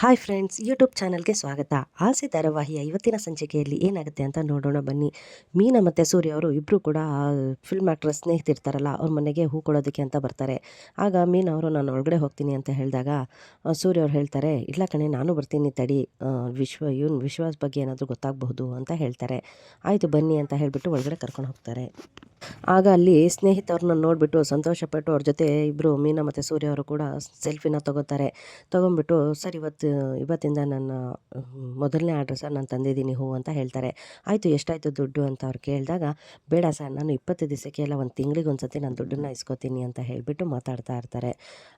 Hi friends YouTube ಚಾನಲ್ಗೆ ಸ್ವಾಗತ. ಆಸೆ ಧಾರಾವಾಹಿಯ ಇವತ್ತಿನ ಸಂಚಿಕೆಯಲ್ಲಿ ಏನಾಗುತ್ತೆ ಅಂತ ನೋಡೋಣ ಬನ್ನಿ. ಮೀನಾ ಮತ್ತು ಸೂರ್ಯ ಅವರು ಇಬ್ಬರು ಕೂಡ ಫಿಲ್ಮ್ ಆ್ಯಕ್ಟ್ರೆಸ್ ಸ್ನೇಹಿತಿರ್ತಾರಲ್ಲ, ಅವ್ರ ಮನೆಗೆ ಹೂ ಕೊಡೋದಕ್ಕೆ ಅಂತ ಬರ್ತಾರೆ. ಆಗ ಮೀನಾ ಅವರು, ನಾನು ಒಳಗಡೆ ಹೋಗ್ತೀನಿ ಅಂತ ಹೇಳಿದಾಗ ಸೂರ್ಯ ಅವ್ರು ಹೇಳ್ತಾರೆ, ಇಲ್ಲ ಕಣೆ, ನಾನು ಬರ್ತೀನಿ ತಡಿ ವಿಶ್ವ, ಇವನ್ ವಿಶ್ವಾಸ ಬಗ್ಗೆ ಏನಾದರೂ ಗೊತ್ತಾಗಬಹುದು ಅಂತ ಹೇಳ್ತಾರೆ. ಆಯಿತು ಬನ್ನಿ ಅಂತ ಹೇಳಿಬಿಟ್ಟು ಒಳಗಡೆ ಕರ್ಕೊಂಡು ಹೋಗ್ತಾರೆ. ಆಗ ಅಲ್ಲಿ ಸ್ನೇಹಿತವ್ರನ್ನ ನೋಡಿಬಿಟ್ಟು ಸಂತೋಷಪಟ್ಟು ಅವ್ರ ಜೊತೆ ಇಬ್ಬರು ಮೀನಾ ಮತ್ತು ಸೂರ್ಯ ಅವರು ಕೂಡ ಸೆಲ್ಫಿನ ತಗೋತಾರೆ. ತೊಗೊಂಡ್ಬಿಟ್ಟು, ಸರ್, ಇವತ್ತು, ಇವತ್ತಿಂದ ನನ್ನ ಮೊದಲನೇ ಆರ್ಡ್ರ್ ಸರ್, ನಾನು ತಂದಿದ್ದೀನಿ ಹೂ ಅಂತ ಹೇಳ್ತಾರೆ. ಆಯಿತು, ಎಷ್ಟಾಯಿತು ದುಡ್ಡು? ಅಂತ ಅವ್ರು ಕೇಳಿದಾಗ, ಬೇಡ ಸರ್, ನಾನು ಇಪ್ಪತ್ತು ದಿವಸಕ್ಕೆ ಎಲ್ಲ ಒಂದು ತಿಂಗಳಿಗೆ ಒಂದು ಸತಿ ನಾನು ದುಡ್ಡನ್ನು ಇಸ್ಕೋತೀನಿ ಅಂತ ಹೇಳಿಬಿಟ್ಟು ಮಾತಾಡ್ತಾ ಇರ್ತಾರೆ.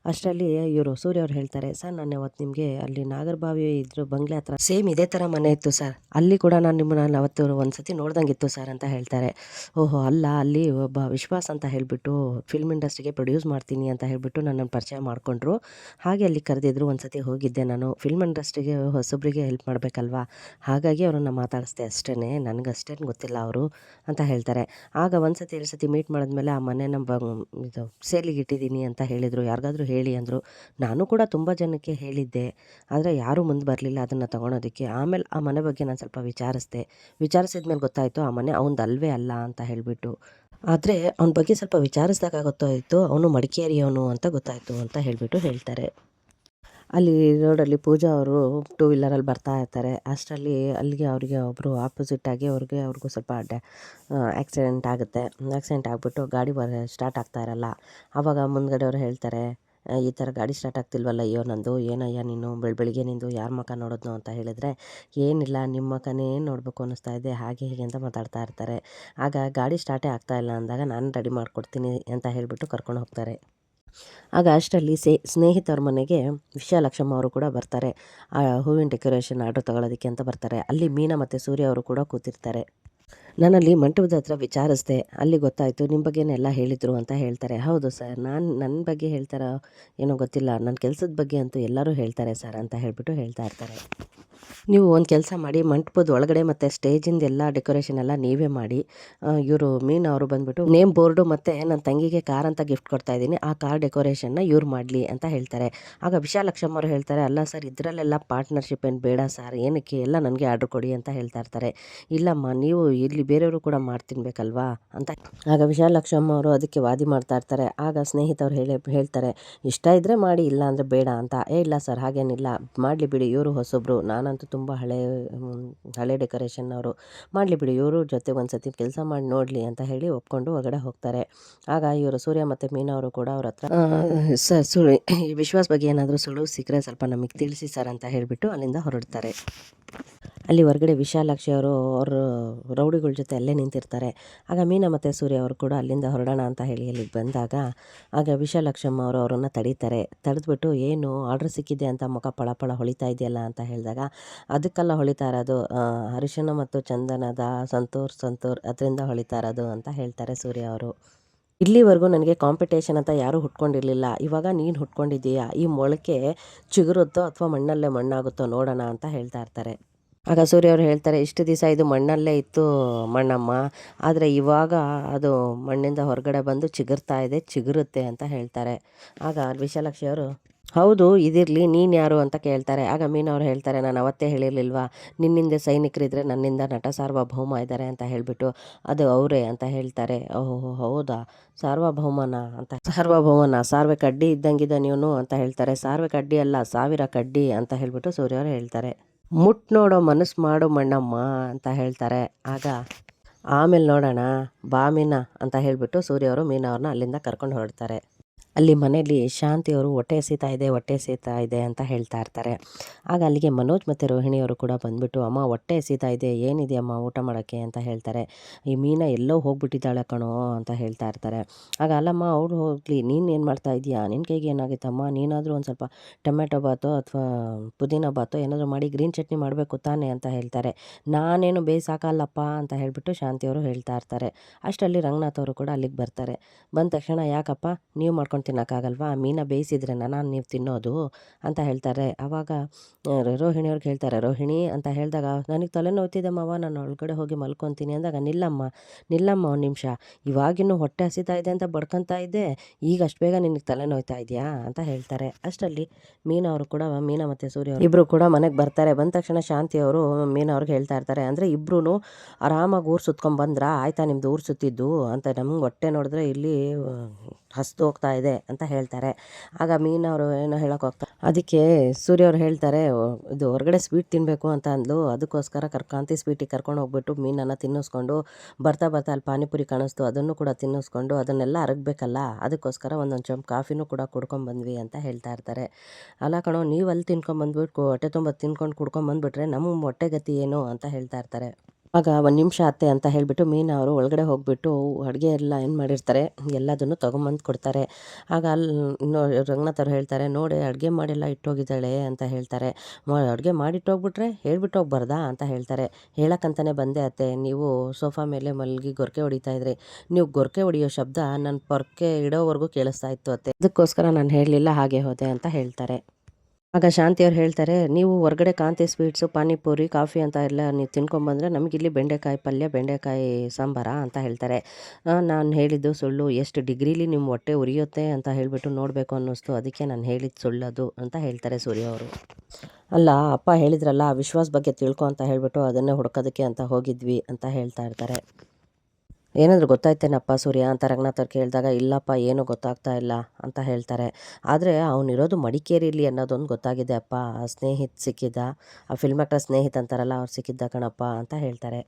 ಅಷ್ಟರಲ್ಲಿ ಇವರು, ಸೂರ್ಯ ಅವ್ರು ಹೇಳ್ತಾರೆ, ಸರ್, ನಾನು ಅವತ್ತು ನಿಮಗೆ ಅಲ್ಲಿ ನಾಗರಬಾವಿ ಇದ್ರ ಬಂಗ್ಲೆ ಹತ್ರ ಸೇಮ್ ಇದೇ ಥರ ಮನೆ ಇತ್ತು ಸರ್. ಅಲ್ಲಿ ಕೂಡ ನಾನು ನಿಮ್ಮನ್ನ ಅವತ್ತು ಒಂದು ಸತಿ ನೋಡ್ದಂಗಿತ್ತು ಸರ್ ಅಂತ ಹೇಳ್ತಾರೆ. ಓಹೋ, ಅಲ್ಲ, ಅಲ್ಲಿ ಒಬ್ಬ ವಿಶ್ವಾಸ್ ಅಂತ ಹೇಳಿಬಿಟ್ಟು ಫಿಲ್ಮ್ ಇಂಡಸ್ಟ್ರಿಗೆ ಪ್ರೊಡ್ಯೂಸ್ ಮಾಡ್ತೀನಿ ಅಂತ ಹೇಳಿಬಿಟ್ಟು ನನ್ನನ್ನು ಪರಿಚಯ ಮಾಡಿಕೊಂಡ್ರು. ಹಾಗೆ ಅಲ್ಲಿ ಕರೆದಿದ್ರು ಒಂದು ಸತಿ ಹೋಗಿದ್ದೆ ನಾನು. ಫಿಲ್ಮ್ ಇಂಡಸ್ಟ್ರಿಗೆ ಹೊಸೊಬ್ಬರಿಗೆ ಹೆಲ್ಪ್ ಮಾಡಬೇಕಲ್ವಾ? ಹಾಗಾಗಿ ಅವರನ್ನು ಮಾತಾಡಿಸ್ದೆ ಅಷ್ಟೇ ನನಗಷ್ಟೇನು ಗೊತ್ತಿಲ್ಲ ಅವರು ಅಂತ ಹೇಳ್ತಾರೆ. ಆಗ ಒಂದು ಸತಿ ಎರಡು ಸತಿ ಮೀಟ್ ಮಾಡಿದ್ಮೇಲೆ ಆ ಮನೆ ನಮ್ಮ ಇದು ಸೇಲಿಗೆ ಇಟ್ಟಿದ್ದೀನಿ ಅಂತ ಹೇಳಿದರು. ಯಾರಿಗಾದರೂ ಹೇಳಿ ಅಂದರು. ನಾನು ಕೂಡ ತುಂಬ ಜನಕ್ಕೆ ಹೇಳಿದ್ದೆ. ಆದರೆ ಯಾರೂ ಮುಂದೆ ಬರಲಿಲ್ಲ ಅದನ್ನು ತೊಗೊಳೋದಕ್ಕೆ. ಆಮೇಲೆ ಆ ಮನೆ ಬಗ್ಗೆ ನಾನು ಸ್ವಲ್ಪ ವಿಚಾರಿಸಿದೆ. ವಿಚಾರಿಸಿದ ಮೇಲೆ ಗೊತ್ತಾಯಿತು, ಆ ಮನೆ ಅವನದಲ್ವೇ ಅಲ್ಲ ಅಂತ ಹೇಳಿಬಿಟ್ಟು. ಆದರೆ ಅವನ ಬಗ್ಗೆ ಸ್ವಲ್ಪ ವಿಚಾರಿಸಿದಾಗ ಗೊತ್ತಾಯಿತು. ಅವನು ಮಡಿಕೇರಿಯವನು ಅಂತ ಗೊತ್ತಾಯಿತು ಅಂತ ಹೇಳಿಬಿಟ್ಟು ಹೇಳ್ತಾರೆ. ಅಲ್ಲಿ ರೋಡಲ್ಲಿ ಪೂಜಾ ಅವರು ಟೂ ವೀಲರಲ್ಲಿ ಬರ್ತಾ ಇರ್ತಾರೆ. ಅಷ್ಟರಲ್ಲಿ ಅಲ್ಲಿಗೆ ಅವರಿಗೆ ಒಬ್ಬರು ಆಪೋಸಿಟ್ಟಾಗಿ ಅವ್ರಿಗೆ ಅವ್ರಿಗೂ ಸ್ವಲ್ಪ ಡ್ಯಾ ಆ್ಯಕ್ಸಿಡೆಂಟ್ ಆಗುತ್ತೆ. ಆ್ಯಕ್ಸಿಡೆಂಟ್ ಆಗಿಬಿಟ್ಟು ಗಾಡಿ ಬರ ಸ್ಟಾರ್ಟ್ ಆಗ್ತಾ ಇರಲ್ಲ. ಆವಾಗ ಮುಂದ್ಗಡೆ ಅವ್ರು ಹೇಳ್ತಾರೆ "ಆ, ಈ ಥರ ಗಾಡಿ ಸ್ಟಾರ್ಟ್ ಆಗ್ತಿಲ್ವಲ್ಲ? ಅಯ್ಯೋ, ನಂದು ಏನಯ್ಯ ನೀನು? ಬೆಳ ಬೆಳಿಗ್ಗೆ ನಿಂದು ಯಾರ ಮುಖ ನೋಡೋದು ಅಂತ ಹೇಳಿದರೆ, ಏನಿಲ್ಲ ನಿಮ್ಮ ಮುಖನೇ ನೋಡಬೇಕು ಅನ್ನಿಸ್ತಾ ಇದೆ. ಹಾಗೆ ಹೀಗೆ ಅಂತ ಮಾತಾಡ್ತಾ ಇರ್ತಾರೆ. ಆಗ ಗಾಡಿ ಸ್ಟಾರ್ಟೇ ಆಗ್ತಾ ಇಲ್ಲ ಅಂದಾಗ ನಾನು ರೆಡಿ ಮಾಡಿಕೊಡ್ತೀನಿ ಅಂತ ಹೇಳಿಬಿಟ್ಟು ಕರ್ಕೊಂಡು ಹೋಗ್ತಾರೆ. ಆಗ ಅಷ್ಟರಲ್ಲಿ ಸೇ ಸ್ನೇಹಿತರ ಮನೆಗೆ ವಿಶಾಲಕ್ಷಮ್ಮ ಅವರು ಕೂಡ ಬರ್ತಾರೆ. ಆ, ಹೂವಿನ ಡೆಕೋರೇಷನ್ ಆರ್ಡ್ರ್ ತಗೊಳ್ಳೋದಕ್ಕೆ ಅಂತ ಬರ್ತಾರೆ. ಅಲ್ಲಿ ಮೀನಾ ಮತ್ತು ಸೂರ್ಯ ಅವರು ಕೂಡ ಕೂತಿರ್ತಾರೆ. ನಾನಲ್ಲಿ ಮಂಟಪದ ಹತ್ರ ವಿಚಾರಿಸ್ದೆ, ಅಲ್ಲಿ ಗೊತ್ತಾಯಿತು ನಿಮ್ಮ ಬಗ್ಗೆನೆಲ್ಲ ಹೇಳಿದರು ಅಂತ ಹೇಳ್ತಾರೆ. ಹೌದು ಸರ್, ನಾನು ನನ್ನ ಬಗ್ಗೆ ಹೇಳ್ತಾರೋ ಏನೋ ಗೊತ್ತಿಲ್ಲ. ನನ್ನ ಕೆಲಸದ ಬಗ್ಗೆ ಅಂತೂ ಎಲ್ಲರೂ ಹೇಳ್ತಾರೆ ಸರ್ ಅಂತ ಹೇಳಿಬಿಟ್ಟು ಹೇಳ್ತಾ ಇರ್ತಾರೆ. ನೀವು ಒಂದು ಕೆಲಸ ಮಾಡಿ ಮಂಟಪದ ಒಳಗಡೆ ಮತ್ತು ಸ್ಟೇಜಿಂದ ಎಲ್ಲ ಡೆಕೋರೇಷನ್ ಎಲ್ಲ ನೀವೇ ಮಾಡಿ ಇವರು ಮೀನು ಅವರು ಬಂದುಬಿಟ್ಟು ನೇಮ್ ಬೋರ್ಡು ಮತ್ತು ನನ್ನ ತಂಗಿಗೆ ಕಾರ್ ಅಂತ ಗಿಫ್ಟ್ ಕೊಡ್ತಾ ಇದ್ದೀನಿ, ಆ ಕಾರ್ ಡೆಕೋರೇಷನ್ನ ಇವ್ರು ಮಾಡಲಿ ಅಂತ ಹೇಳ್ತಾರೆ. ಆಗ ವಿಶಾಲಕ್ಷಮ್ಮ ಅವರು ಹೇಳ್ತಾರೆ, ಅಲ್ಲ ಸರ್, ಇದರಲ್ಲೆಲ್ಲ ಪಾರ್ಟ್ನರ್ಶಿಪ್ ಏನು ಬೇಡ ಸರ್, ಏನಕ್ಕೆ ಎಲ್ಲ ನನಗೆ ಆರ್ಡ್ರ್ ಕೊಡಿ ಅಂತ ಹೇಳ್ತಾ ಇರ್ತಾರೆ. ಇಲ್ಲಮ್ಮ, ನೀವು ಇಲ್ಲಿ ಬೇರೆಯವರು ಕೂಡ ಮಾಡಿ ತಿನ್ಬೇಕಲ್ವಾ? ಅಂತ. ಆಗ ವಿಶಾಲಕ್ಷಮ್ಮ ಅವರು ಅದಕ್ಕೆ ವಾದಿ ಮಾಡ್ತಾ ಇರ್ತಾರೆ. ಆಗ ಸ್ನೇಹಿತರು ಹೇಳಿ, ಹೇಳ್ತಾರೆ, ಇಷ್ಟ ಇದ್ದರೆ ಮಾಡಿ ಇಲ್ಲ ಅಂದರೆ ಬೇಡ ಅಂತ. ಏ, ಇಲ್ಲ ಸರ್, ಹಾಗೇನಿಲ್ಲ. ಮಾಡಲಿ ಬಿಡಿ, ಇವರು ಹೊಸೊಬ್ರು, ನಾನಂತೂ ತುಂಬ ಹಳೆ ಹಳೆ ಡೆಕೋರೇಷನ್ ಅವರು. ಮಾಡಲಿ ಬಿಡಿ, ಇವರು ಜೊತೆ ಒಂದು ಸತಿ ಕೆಲಸ ಮಾಡಿ ನೋಡಲಿ ಅಂತ ಹೇಳಿ ಒಪ್ಕೊಂಡು ಹೊರಗಡೆ ಹೋಗ್ತಾರೆ. ಆಗ ಇವರು ಸೂರ್ಯ ಮತ್ತು ಮೀನಾ ಅವರು ಕೂಡ ಅವ್ರ ಹತ್ರ ಸರ್, ಸುಳ್ಳು ವಿಶ್ವಾಸ ಬಗ್ಗೆ ಏನಾದರೂ ಸುಳ್ಳು ಸಿಕ್ಕರೆ ಸ್ವಲ್ಪ ನಮಗೆ ತಿಳಿಸಿ ಸರ್ ಅಂತ ಹೇಳಿಬಿಟ್ಟು ಅಲ್ಲಿಂದ ಹೊರಡ್ತಾರೆ. ಅಲ್ಲಿ ಹೊರಗಡೆ ವಿಶಾಲಾಕ್ಷಿ ಅವರು ಅವರು ರೌಡಿಗಳ ಜೊತೆ ಅಲ್ಲೇ ನಿಂತಿರ್ತಾರೆ. ಆಗ ಮೀನಾ ಮತ್ತು ಸೂರ್ಯ ಅವರು ಕೂಡ ಅಲ್ಲಿಂದ ಹೊರಡೋಣ ಅಂತ ಹೇಳಿ ಅಲ್ಲಿಗೆ ಬಂದಾಗ, ಆಗ ವಿಶಾಲಾಕ್ಷಮ್ಮ ಅವರು ಅವರನ್ನು ತಡೀತಾರೆ. ತಡೆದ್ಬಿಟ್ಟು, ಏನು ಆರ್ಡ್ರ್ ಸಿಕ್ಕಿದೆ ಅಂತ ಮುಖ ಪಳ ಪಳ ಹೊಳಿತಾ ಇದೆಯಲ್ಲ? ಅಂತ ಹೇಳಿದಾಗ, ಅದಕ್ಕೆಲ್ಲ ಹೊಳಿತಾ ಇರೋದು ಅರಿಶಿನ ಮತ್ತು ಚಂದನದ ಸಂತೂರ್ ಸಂತೂರ್ ಅದರಿಂದ ಹೊಳಿತಾ ಇರೋದು, ಅಂತ ಹೇಳ್ತಾರೆ ಸೂರ್ಯ ಅವರು. ಇಲ್ಲಿವರೆಗೂ ನನಗೆ ಕಾಂಪಿಟೇಷನ್ ಅಂತ ಯಾರೂ ಹುಟ್ಕೊಂಡಿರಲಿಲ್ಲ. ಇವಾಗ ನೀನು ಹುಟ್ಕೊಂಡಿದ್ದೀಯಾ? ಈ ಮೊಳಕೆ ಚಿಗುರುತ್ತೋ ಅಥವಾ ಮಣ್ಣಲ್ಲೇ ಮಣ್ಣಾಗುತ್ತೋ ನೋಡೋಣ ಅಂತ ಹೇಳ್ತಾ ಇರ್ತಾರೆ. ಆಗ ಸೂರ್ಯ ಅವರು ಹೇಳ್ತಾರೆ, ಇಷ್ಟು ದಿವಸ ಇದು ಮಣ್ಣಲ್ಲೇ ಇತ್ತು ಮಣ್ಣಮ್ಮ, ಆದರೆ ಇವಾಗ ಅದು ಮಣ್ಣಿಂದ ಹೊರಗಡೆ ಬಂದು ಚಿಗುರ್ತಾ ಇದೆ, ಚಿಗುರುತ್ತೆ ಅಂತ ಹೇಳ್ತಾರೆ. ಆಗ ವಿಶಾಲಾಕ್ಷಿಯವರು ಹೌದು, ಇದಿರಲಿ, ನೀನು ಯಾರು ಅಂತ ಕೇಳ್ತಾರೆ. ಆಗ ಮೀನವ್ರು ಹೇಳ್ತಾರೆ, ನಾನು ಅವತ್ತೇ ಹೇಳಿರ್ಲಿಲ್ವಾ? ನಿನ್ನಿಂದ ಸೈನಿಕರಿದ್ದರೆ ನನ್ನಿಂದ ನಟ ಸಾರ್ವಭೌಮ ಇದ್ದಾರೆ ಅಂತ ಹೇಳಿಬಿಟ್ಟು ಅದು ಅವರೇ ಅಂತ ಹೇಳ್ತಾರೆ. ಓಹೋ ಹೌದಾ? ಸಾರ್ವಭೌಮನ ಅಂತ ಸಾರ್ವಭೌಮನ ಸಾರ್ವೆ ಕಡ್ಡಿ ಇದ್ದಂಗಿದೆ ನೀವು ಅಂತ ಹೇಳ್ತಾರೆ. ಸಾರ್ವೆ ಕಡ್ಡಿ ಅಲ್ಲ, ಸಾವಿರ ಕಡ್ಡಿ ಅಂತ ಹೇಳಿಬಿಟ್ಟು ಸೂರ್ಯ ಅವರು ಹೇಳ್ತಾರೆ. ಮುಟ್ ನೋಡೋ ಮನಸ್ಸು ಮಾಡು ಮಣ್ಣಮ್ಮ ಅಂತ ಹೇಳ್ತಾರೆ. ಆಗ ಆಮೇಲೆ ನೋಡೋಣ ಬಾ ಮೀನಾ ಅಂತ ಹೇಳಿಬಿಟ್ಟು ಸೂರ್ಯ ಅವರು ಮೀನವ್ರನ್ನ ಅಲ್ಲಿಂದ ಕರ್ಕೊಂಡು ಹೊರಡ್ತಾರೆ. ಅಲ್ಲಿ ಮನೆಯಲ್ಲಿ ಶಾಂತಿ ಅವರು ಹೊಟ್ಟೆ ಸೀತಾ ಇದೆ, ಹೊಟ್ಟೆ ಸೀತಾ ಇದೆ ಅಂತ ಹೇಳ್ತಾ ಇರ್ತಾರೆ. ಆಗ ಅಲ್ಲಿಗೆ ಮನೋಜ್ ಮತ್ತು ರೋಹಿಣಿಯವರು ಕೂಡ ಬಂದುಬಿಟ್ಟು, ಅಮ್ಮ, ಹೊಟ್ಟೆ ಸೀತಾ ಇದೆ, ಏನಿದೆ ಅಮ್ಮ ಊಟ ಮಾಡೋಕ್ಕೆ? ಅಂತ ಹೇಳ್ತಾರೆ. ಈ ಮೀನ ಎಲ್ಲೋ ಹೋಗ್ಬಿಟ್ಟಿದ್ದಾಳೆ ಕಣೋ ಅಂತ ಹೇಳ್ತಾ ಇರ್ತಾರೆ. ಆಗ, ಅಲ್ಲಮ್ಮ, ಅವ್ರು ಹೋಗಲಿ, ನೀನು ಏನು ಮಾಡ್ತಾ ಇದೀಯಾ? ನಿನ್ನ ಕೈಗೆ ಏನಾಗಿತ್ತಮ್ಮ ನೀನಾದರೂ ಒಂದು ಸ್ವಲ್ಪ ಟೊಮೆಟೊ ಬಾತೋ ಅಥವಾ ಪುದೀನ ಬಾತು ಏನಾದರೂ ಮಾಡಿ, ಗ್ರೀನ್ ಚಟ್ನಿ ಮಾಡಬೇಕು ತಾನೆ? ಅಂತ ಹೇಳ್ತಾರೆ. ನಾನೇನು ಬೇಯಿಸಾಕಲ್ಲಪ್ಪ ಅಂತ ಹೇಳಿಬಿಟ್ಟು ಶಾಂತಿಯವರು ಹೇಳ್ತಾ ಇರ್ತಾರೆ. ಅಷ್ಟರಲ್ಲಿ ರಂಗನಾಥ್ ಅವರು ಕೂಡ ಅಲ್ಲಿಗೆ ಬರ್ತಾರೆ. ಬಂದ ತಕ್ಷಣ, ಯಾಕಪ್ಪ? ನೀವು ಮಾಡ್ಕೊಂಡು ತಿನ್ನೋಕ್ಕಾಗಲ್ವಾ? ಮೀನ ಬೇಯಿಸಿದ್ರೆ ನಾನು ನೀವು ತಿನ್ನೋದು ಅಂತ ಹೇಳ್ತಾರೆ. ಆವಾಗ ಆ, ರೋಹಿಣಿ ಅವ್ರಿಗೆ ಹೇಳ್ತಾರೆ ರೋಹಿಣಿ ಅಂತ ಹೇಳಿದಾಗ ನನಗೆ ತಲೆನೋವ್ತಿದೆ ಮಾವ ನಾನು ಒಳಗಡೆ ಹೋಗಿ ಮಲ್ಕೊತೀನಿ ಅಂದಾಗ ನಿಲ್ಲಮ್ಮ ನಿಲ್ಲಮ್ಮ ಒಂದು ನಿಮಿಷ. ಇವಾಗಿನ್ನೂ ಹೊಟ್ಟೆ ಹಸಿತಾ ಇದೆ ಅಂತ ಬಡ್ಕೊತಾ ಇದ್ದೆ. ಈಗ ಅಷ್ಟು ಬೇಗ ನಿನಗೆ ತಲೆನೋಯ್ತಾ ಇದೆಯಾ? ಅಂತ ಹೇಳ್ತಾರೆ. ಅಷ್ಟರಲ್ಲಿ ಮೀನ ಅವರು ಕೂಡ ಮೀನ ಮತ್ತು ಸೂರ್ಯ ಇಬ್ಬರು ಕೂಡ ಮನೆಗೆ ಬರ್ತಾರೆ. ಬಂದ ತಕ್ಷಣ ಶಾಂತಿ ಅವರು ಮೀನಾ ಅವ್ರಿಗೆ ಹೇಳ್ತಾ ಇರ್ತಾರೆ. ಅಂದರೆ ಇಬ್ಬರೂ ಆರಾಮಾಗಿ ಊರು ಸುತ್ಕೊಂಡು ಬಂದ್ರಾ? ಆಯ್ತಾ ನಿಮ್ದು ಊರು ಸುತ್ತಿದ್ದು? ಅಂತ ನಮ್ಗೆ ಹೊಟ್ಟೆ ನೋಡಿದ್ರೆ ಇಲ್ಲಿ ಹಸ್ತು ಹೋಗ್ತಾ ಇದೆ. ಅಂತ ಹೇಳ್ತಾರೆ. ಆಗ ಮೀನವರು ಏನೋ ಹೇಳೋಕೆ ಹೋಗ್ತಾರೆ ಅದಕ್ಕೆ ಸೂರ್ಯ ಅವ್ರು ಹೇಳ್ತಾರೆ ಇದು ಹೊರಗಡೆ ಸ್ವೀಟ್ ತಿನ್ನಬೇಕು ಅಂತ ಅಂದ್ಲು. ಅದಕ್ಕೋಸ್ಕರ ಕರ್ಕಾಂತಿ ಸ್ವೀಟಿಗೆ ಕರ್ಕೊಂಡು ಹೋಗ್ಬಿಟ್ಟು ಮೀನನ್ನು ತಿನ್ನಿಸ್ಕೊಂಡು ಬರ್ತಾ ಬರ್ತಾ ಅಲ್ಲಿ ಪಾನಿಪುರಿ ಕಾಣಿಸ್ತು. ಅದನ್ನು ಕೂಡ ತಿನ್ನಿಸ್ಕೊಂಡು ಅದನ್ನೆಲ್ಲ ಅರಗಬೇಕಲ್ಲ. ಅದಕ್ಕೋಸ್ಕರ ಒಂದೊಂದು ಚಂಪ್ ಕಾಫಿನೂ ಕೂಡ ಕುಡ್ಕೊಂಡು ಬಂದ್ವಿ ಅಂತ ಹೇಳ್ತಾ ಇರ್ತಾರೆ. ಅಲ್ಲ ಕಣೋ, ನೀವು ಅಲ್ಲಿ ತಿನ್ಕೊಂಡು ಬಂದ್ಬಿಟ್ಟು ಹೊಟ್ಟೆ ತುಂಬ ತಿನ್ಕೊಂಡು ಕುಡ್ಕೊಂಬಂದ್ಬಿಟ್ರೆ ನಮ್ಮ ಹೊಟ್ಟೆಗತಿ ಏನು? ಅಂತ ಹೇಳ್ತಾ ಇರ್ತಾರೆ. ಆಗ ಒಂದು ನಿಮಿಷ ಅತ್ತೆ ಅಂತ ಹೇಳಿಬಿಟ್ಟು ಮೀನಾ ಅವರು ಒಳಗಡೆ ಹೋಗಿಬಿಟ್ಟು ಅಡುಗೆ ಎಲ್ಲ ಏನು ಮಾಡಿರ್ತಾರೆ, ಎಲ್ಲದನ್ನು ತೊಗೊಂಬಂದು ಕೊಡ್ತಾರೆ. ಆಗ ಅಲ್ಲಿ ನೋ ರಂಗನಾಥ್ ಅವ್ರು ಹೇಳ್ತಾರೆ, ನೋಡಿ, ಅಡುಗೆ ಮಾಡಿಲ್ಲ ಇಟ್ಟೋಗಿದ್ದಾಳೆ ಅಂತ ಹೇಳ್ತಾರೆ. ಅಡುಗೆ ಮಾಡಿಟ್ಟೋಗ್ಬಿಟ್ರೆ ಹೇಳ್ಬಿಟ್ಟು ಹೋಗ್ಬಾರ್ದಾ ಅಂತ ಹೇಳ್ತಾರೆ. ಹೇಳಕ್ಕಂತಾನೆ ಬಂದೆ ಅತ್ತೆ ನೀವು ಸೋಫಾ ಮೇಲೆ ಮಲಗಿ ಗೊರಕೆ ಹೊಡಿತಾ ಇದ್ರಿ. ನೀವು ಗೊರಕೆ ಹೊಡಿಯೋ ಶಬ್ದ ನನ್ನ ಪೊರ್ಕೆ ಇಡೋವರೆಗೂ ಕೇಳಿಸ್ತಾ ಇತ್ತು ಅತ್ತೆ ಅದಕ್ಕೋಸ್ಕರ ನಾನು ಹೇಳಲಿಲ್ಲ ಹಾಗೆ ಹೋದೆ ಅಂತ ಹೇಳ್ತಾರೆ. ಆಗ ಶಾಂತಿ ಅವ್ರು ಹೇಳ್ತಾರೆ, ನೀವು ಹೊರಗಡೆ ಕಾಂತಿ ಸ್ವೀಟ್ಸು, ಪಾನಿಪುರಿ, ಕಾಫಿ ಅಂತ ಎಲ್ಲ ನೀವು ತಿನ್ಕೊಂಬಂದರೆ ನಮಗಿಲ್ಲಿ ಬೆಂಡೆಕಾಯಿ ಪಲ್ಯ, ಬೆಂಡೆಕಾಯಿ ಸಾಂಬಾರ ಅಂತ ಹೇಳ್ತಾರೆ. ನಾನು ಹೇಳಿದ್ದು ಸುಳ್ಳು, ಎಷ್ಟು ಡಿಗ್ರೀಲಿ ನಿಮ್ಮ ಹೊಟ್ಟೆ ಉರಿಯುತ್ತೆ ಅಂತ ಹೇಳಿಬಿಟ್ಟು ನೋಡಬೇಕು ಅನ್ನಿಸ್ತು. ಅದಕ್ಕೆ ನಾನು ಹೇಳಿದ್ದು ಸುಳ್ಳದು ಅಂತ ಹೇಳ್ತಾರೆ ಸೂರ್ಯ ಅವರು. ಅಲ್ಲ, ಅಪ್ಪ ಹೇಳಿದ್ರಲ್ಲ, ಆ ವಿಶ್ವಾಸ ಬಗ್ಗೆ ತಿಳ್ಕೊ ಅಂತ ಹೇಳಿಬಿಟ್ಟು ಅದನ್ನೇ ಹುಡ್ಕೋದಕ್ಕೆ ಅಂತ ಹೋಗಿದ್ವಿ ಅಂತ ಹೇಳ್ತಾ ಇರ್ತಾರೆ. ಏನಾದರೂ ಗೊತ್ತಾಯ್ತೇನಪ್ಪ ಸೂರ್ಯ ಅಂತ ರಂಗನಾಥ್ ಅವ್ರು ಕೇಳಿದಾಗ, ಇಲ್ಲಪ್ಪ, ಏನೂ ಗೊತ್ತಾಗ್ತಾ ಇಲ್ಲ ಅಂತ ಹೇಳ್ತಾರೆ. ಆದರೆ ಅವನಿರೋದು ಮಡಿಕೇರಿಲಿ ಅನ್ನೋದೊಂದು ಗೊತ್ತಾಗಿದೆ ಅಪ್ಪ. ಆ ಸ್ನೇಹಿತ್ ಸಿಕ್ಕಿದ್ದ ಆ ಫಿಲ್ಮ್ ಆಕ್ಟರ್ ಸ್ನೇಹಿತ ಅಂತಾರಲ್ಲ, ಅವ್ರು ಸಿಕ್ಕಿದ್ದ ಕಣಪ್ಪ ಅಂತ ಹೇಳ್ತಾರೆ.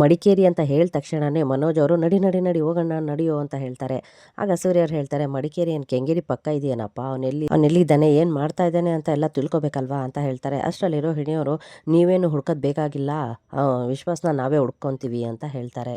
ಮಡಿಕೇರಿ ಅಂತ ಹೇಳಿದ ತಕ್ಷಣವೇ ಮನೋಜ್ ಅವರು, ನಡಿ ನಡಿ ನಡಿ ಹೋಗೋಣ ನಡಿಯೋ ಅಂತ ಹೇಳ್ತಾರೆ. ಆಗ ಸೂರ್ಯ ಅವ್ರು ಹೇಳ್ತಾರೆ, ಮಡಿಕೇರಿ ಏನು ಕೆಂಗೇರಿ ಪಕ್ಕ ಇದೆಯೇನಪ್ಪ? ಅವನೆಲ್ಲಿ ಅವನೆಲ್ಲಿದ್ದಾನೆ ಏನು ಮಾಡ್ತಾ ಇದ್ದಾನೆ ಅಂತ ಎಲ್ಲ ತಿಳ್ಕೊಬೇಕಲ್ವಾ? ಅಂತ ಹೇಳ್ತಾರೆ. ಅಷ್ಟರಲ್ಲಿರೋ ರೋಹಿಣಿಯವರು ನೀವೇನು ಹುಡ್ಕೋದು ಬೇಕಾಗಿಲ್ಲ. ವಿಶ್ವಾಸನ ನಾವೇ ಹುಡ್ಕೊತೀವಿ ಅಂತ ಹೇಳ್ತಾರೆ.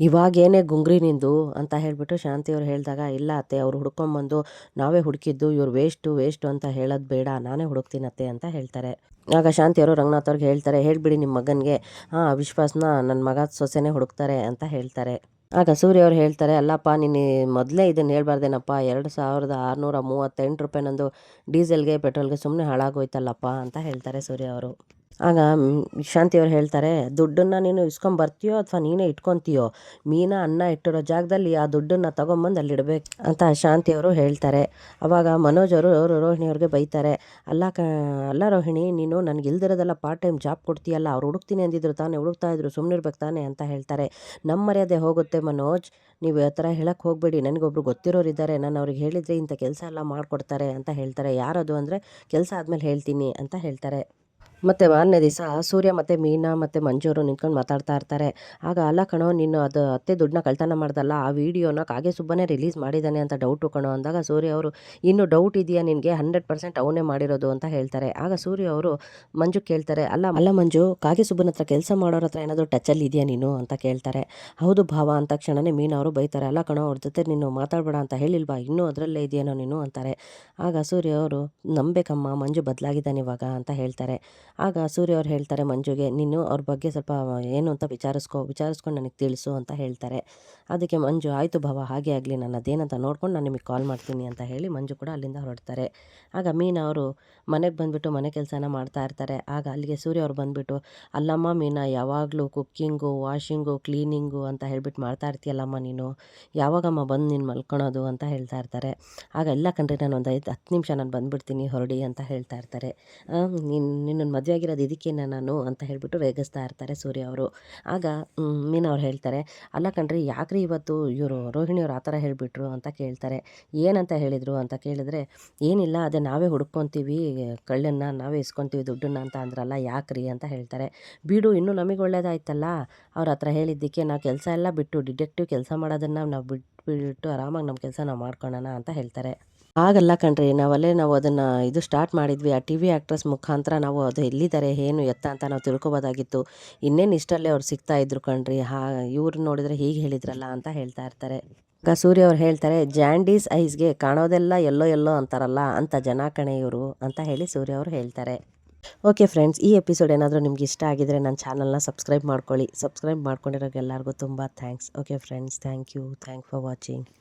ಇವಾಗೇನೇ ಗುಂಗ್ರಿ ನಿಂದು ಅಂತ ಹೇಳಿಬಿಟ್ಟು ಶಾಂತಿಯವ್ರು ಹೇಳಿದಾಗ, ಇಲ್ಲ ಅತ್ತೆ, ಅವ್ರು ಹುಡ್ಕೊಂಬಂದು ನಾವೇ ಹುಡುಕಿದ್ದು, ಇವ್ರು ವೇಸ್ಟು ವೇಸ್ಟು ಅಂತ ಹೇಳೋದು ಬೇಡ, ನಾನೇ ಹುಡುಕ್ತೀನತ್ತೆ ಅಂತ ಹೇಳ್ತಾರೆ. ಆಗ ಶಾಂತಿಯವರು ರಂಗನಾಥ್ ಅವ್ರಿಗೆ ಹೇಳ್ತಾರೆ, ಹೇಳಿಬಿಡಿ ನಿಮ್ಮ ಮಗನಿಗೆ, ಹಾಂ ವಿಶ್ವಾಸನ ನನ್ನ ಮಗ ಸೊಸೆನೇ ಹುಡುಕ್ತಾರೆ ಅಂತ ಹೇಳ್ತಾರೆ. ಆಗ ಸೂರ್ಯ ಅವ್ರು ಹೇಳ್ತಾರೆ, ಅಲ್ಲಪ್ಪ, ನೀನು ಮೊದಲೇ ಇದನ್ನು ಹೇಳ್ಬಾರ್ದೇನಪ್ಪ, ಎರಡು ಸಾವಿರದ ಆರುನೂರ ಮೂವತ್ತೆಂಟು ರೂಪಾಯಿ ನಂದು ಡೀಸೆಲ್ಗೆ, ಪೆಟ್ರೋಲ್ಗೆ ಸುಮ್ಮನೆ ಹಾಳಾಗೋಯ್ತಲ್ಲಪ್ಪ ಅಂತ ಹೇಳ್ತಾರೆ ಸೂರ್ಯ ಅವರು. ಆಗ ಅವ್ರು ಹೇಳ್ತಾರೆ, ದುಡ್ಡನ್ನು ನೀನು ಇಸ್ಕೊಂಬರ್ತೀಯೋ ಅಥವಾ ನೀನೇ ಇಟ್ಕೊತೀಯೋ? ಮೀನ, ಅನ್ನ ಇಟ್ಟಿರೋ ಜಾಗದಲ್ಲಿ ಆ ದುಡ್ಡನ್ನು ತಗೊಂಬಂದು ಅಲ್ಲಿ ಇಡಬೇಕು ಅಂತ ಶಾಂತಿ ಅವರು ಹೇಳ್ತಾರೆ. ಅವಾಗ ಮನೋಜ್ ಅವರು ಅವರು ರೋಹಿಣಿ ಅವ್ರಿಗೆ ಬೈತಾರೆ, ಅಲ್ಲ ಕ, ಅಲ್ಲ ರೋಹಿಣಿ, ನೀನು ನನಗೆ ಇಲ್ದಿರೋದೆಲ್ಲ ಪಾರ್ಟ್ ಟೈಮ್ ಜಾಬ್ ಕೊಡ್ತೀಯಲ್ಲ, ಅವ್ರು ಹುಡುಕ್ತೀನಿ ಅಂದಿದ್ರು ತಾನೇ, ಹುಡುಕ್ತಾ ಇದ್ರು ಸುಮ್ಮನಿರ್ಬೇಕು ತಾನೇ, ಅಂತ ಹೇಳ್ತಾರೆ. ನಮ್ಮ ಮರ್ಯಾದೆ ಹೋಗುತ್ತೆ ಮನೋಜ್, ನೀವು ಯಾವ ಥರ ಹೇಳಕ್ಕೆ ಹೋಗಬೇಡಿ, ನನಗೊಬ್ರು ಗೊತ್ತಿರೋರು ಇದ್ದಾರೆ ನಾನು ಅವ್ರಿಗೆ ಹೇಳಿದರೆ ಇಂಥ ಕೆಲಸ ಎಲ್ಲ ಮಾಡಿಕೊಡ್ತಾರೆ ಅಂತ ಹೇಳ್ತಾರೆ. ಯಾರದು ಅಂದರೆ, ಕೆಲಸ ಆದಮೇಲೆ ಹೇಳ್ತೀನಿ ಅಂತ ಹೇಳ್ತಾರೆ. ಮತ್ತು ಮಾರನೇ ದಿವಸ ಸೂರ್ಯ ಮತ್ತು ಮೀನಾ ಮತ್ತು ಮಂಜೂರು ನಿಂತ್ಕೊಂಡು ಮಾತಾಡ್ತಾ ಇರ್ತಾರೆ. ಆಗ, ಅಲ್ಲ ಕಣೋ, ನೀನು ಅದು ಅತ್ತೆ ದುಡ್ಡನ್ನ ಕಳ್ತನ ಮಾಡ್ದಲ್ಲ, ಆ ವಿಡಿಯೋನ ಕಾಗೆ ಸುಬ್ಬನೇ ರಿಲೀಸ್ ಮಾಡಿದ್ದಾನೆ ಅಂತ ಡೌಟು ಕಣೋ ಅಂದಾಗ ಸೂರ್ಯ ಅವರು, ಇನ್ನೂ ಡೌಟ್ ಇದೆಯಾ ನಿನಗೆ? ಹಂಡ್ರೆಡ್ ಪರ್ಸೆಂಟ್ ಅವನೇ ಮಾಡಿರೋದು ಅಂತ ಹೇಳ್ತಾರೆ. ಆಗ ಸೂರ್ಯ ಅವರು ಮಂಜು ಕೇಳ್ತಾರೆ, ಅಲ್ಲ ಅಲ್ಲ ಮಂಜು, ಕಾಗೆ ಸುಬ್ಬನ ಹತ್ರ ಕೆಲಸ ಮಾಡೋರ ಹತ್ರ ಏನಾದರೂ ಟಚಲ್ಲಿ ಇದೆಯಾ ನೀನು? ಅಂತ ಕೇಳ್ತಾರೆ. ಹೌದು ಭಾವ ಅಂತ ಕ್ಷಣನೇ ಮೀನಾ ಅವರು ಬೈತಾರೆ, ಅಲ್ಲ ಕಣೋ, ಅವ್ರ ಜೊತೆ ನೀನು ಮಾತಾಡಬೇಡ ಅಂತ ಹೇಳಿಲ್ವಾ? ಇನ್ನೂ ಅದರಲ್ಲೇ ಇದೆಯೇನೋ ನೀನು? ಅಂತಾರೆ. ಆಗ ಸೂರ್ಯ ಅವರು, ನಂಬೇಕಮ್ಮ, ಮಂಜು ಬದಲಾಗಿದ್ದಾನೆ ಇವಾಗ ಅಂತ ಹೇಳ್ತಾರೆ. ಆಗ ಸೂರ್ಯ ಅವ್ರು ಹೇಳ್ತಾರೆ, ಮಂಜುಗೆ, ನೀನು ಅವ್ರ ಬಗ್ಗೆ ಸ್ವಲ್ಪ ಏನು ಅಂತ ವಿಚಾರಿಸ್ಕೊ, ವಿಚಾರಿಸ್ಕೊಂಡು ನನಗೆ ತಿಳಿಸು ಅಂತ ಹೇಳ್ತಾರೆ. ಅದಕ್ಕೆ ಮಂಜು, ಆಯಿತು ಭಾವ, ಹಾಗೆ ಆಗಲಿ, ನಾನು ಅದೇನಂತ ನೋಡ್ಕೊಂಡು ನಾನು ನಿಮಗೆ ಕಾಲ್ ಮಾಡ್ತೀನಿ ಅಂತ ಹೇಳಿ ಮಂಜು ಕೂಡ ಅಲ್ಲಿಂದ ಹೊರಡ್ತಾರೆ. ಆಗ ಮೀನಾ ಅವರು ಮನೆಗೆ ಬಂದುಬಿಟ್ಟು ಮನೆ ಕೆಲಸನ ಮಾಡ್ತಾ ಇರ್ತಾರೆ. ಆಗ ಅಲ್ಲಿಗೆ ಸೂರ್ಯ ಅವ್ರು ಬಂದುಬಿಟ್ಟು, ಅಲ್ಲಮ್ಮ ಮೀನಾ, ಯಾವಾಗಲೂ ಕುಕ್ಕಿಂಗು ವಾಷಿಂಗು ಕ್ಲೀನಿಂಗು ಅಂತ ಹೇಳ್ಬಿಟ್ಟು ಮಾಡ್ತಾ ಇರ್ತೀಯಲ್ಲಮ್ಮ ನೀನು? ಯಾವಾಗಮ್ಮ ಬಂದು ನೀನು ಮಲ್ಕೊಳೋದು? ಅಂತ ಹೇಳ್ತಾ ಇರ್ತಾರೆ. ಆಗ ಎಲ್ಲ ಕಣ್ರಿ, ನಾನು ಒಂದು ಐದು, ಹತ್ತು ನಿಮಿಷ ನಾನು ಬಂದುಬಿಡ್ತೀನಿ, ಹೊರಡಿ ಅಂತ ಹೇಳ್ತಾ ಇರ್ತಾರೆ. ನಿನ್ನ ಮದುವೆ ಆಗಿರೋದು ಇದಕ್ಕೇನ ನಾನು ಅಂತ ಹೇಳಿಬಿಟ್ಟು ರೇಗಿಸ್ತಾ ಇರ್ತಾರೆ ಸೂರ್ಯ ಅವರು. ಆಗ ಮೀನಾ ಅವ್ರು ಹೇಳ್ತಾರೆ, ಅಲ್ಲ ಕಣ್ರಿ, ಯಾಕ್ರಿ ಇವತ್ತು ಇವರು ರೋಹಿಣಿಯವ್ರು ಆ ಥರ ಹೇಳಿಬಿಟ್ರು ಅಂತ ಕೇಳ್ತಾರೆ. ಏನಂತ ಹೇಳಿದರು ಅಂತ ಕೇಳಿದ್ರೆ, ಏನಿಲ್ಲ, ಅದೇ ನಾವೇ ಹುಡ್ಕೊತೀವಿ, ಕಳ್ಳನ್ನು ನಾವೇ ಇಸ್ಕೊತೀವಿ, ದುಡ್ಡನ್ನ ಅಂತ ಅಂದ್ರಲ್ಲ, ಯಾಕ್ರಿ? ಅಂತ ಹೇಳ್ತಾರೆ. ಬಿಡು, ಇನ್ನೂ ನಮಗೆ ಒಳ್ಳೇದಾಯ್ತಲ್ಲ, ಅವ್ರ ಹತ್ರ ಹೇಳಿದ್ದಕ್ಕೆ ನಾವು ಕೆಲಸ ಎಲ್ಲ ಬಿಟ್ಟು ಡಿಟೆಕ್ಟಿವ್ ಕೆಲಸ ಮಾಡೋದನ್ನು ನಾವು ಬಿಟ್ಬಿಟ್ಟು ಆರಾಮಾಗಿ ನಮ್ಮ ಕೆಲಸ ನಾವು ಮಾಡ್ಕೊಳ್ಳೋಣ ಅಂತ ಹೇಳ್ತಾರೆ. ಆಗಲ್ಲ ಕಣ್ರಿ, ನಾವಲ್ಲೇ ನಾವು ಅದನ್ನು ಇದು ಸ್ಟಾರ್ಟ್ ಮಾಡಿದ್ವಿ. ಆ ಟಿ ವಿ ಆ್ಯಕ್ಟ್ರೆಸ್ ಮುಖಾಂತರ ನಾವು ಅದು ಎಲ್ಲಿದ್ದಾರೆ, ಏನು ಎತ್ತ ಅಂತ ನಾವು ತಿಳ್ಕೊಬೋದಾಗಿತ್ತು. ಇನ್ನೇನು ಇಷ್ಟಲ್ಲೇ ಅವ್ರು ಸಿಗ್ತಾ ಇದ್ರು ಕಣ್ರಿ. ಹಾ, ಇವ್ರು ನೋಡಿದರೆ ಹೀಗೆ ಹೇಳಿದ್ರಲ್ಲ ಅಂತ ಹೇಳ್ತಾ ಇರ್ತಾರೆ. ಕಸೂರಿ ಸೂರ್ಯ ಅವ್ರು ಹೇಳ್ತಾರೆ ಜಾಂಡೀಸ್ ಐಸ್ಗೆ ಕಾಣೋದೆಲ್ಲ ಎಲ್ಲೋ ಎಲ್ಲೋ ಅಂತಾರಲ್ಲ, ಅಂತ ಜನ ಕಣೆ ಇವರು, ಅಂತ ಹೇಳಿ ಸೂರ್ಯ ಅವರು ಹೇಳ್ತಾರೆ. ಓಕೆ ಫ್ರೆಂಡ್ಸ್ ಈ ಎಪಿಸೋಡ್ ಏನಾದರೂ ನಿಮ್ಗೆ ಇಷ್ಟ ಆಗಿದ್ರೆ ನನ್ನ ಚಾನಲ್ನ ಸಬ್ಸ್ಕ್ರೈಬ್ ಮಾಡ್ಕೊಳ್ಳಿ. ಸಬ್ಸ್ಕ್ರೈಬ್ ಮಾಡ್ಕೊಂಡಿರೋಕ್ಕೆಲ್ಲರಿಗೂ ತುಂಬ thanks okay friends thank you thank for watching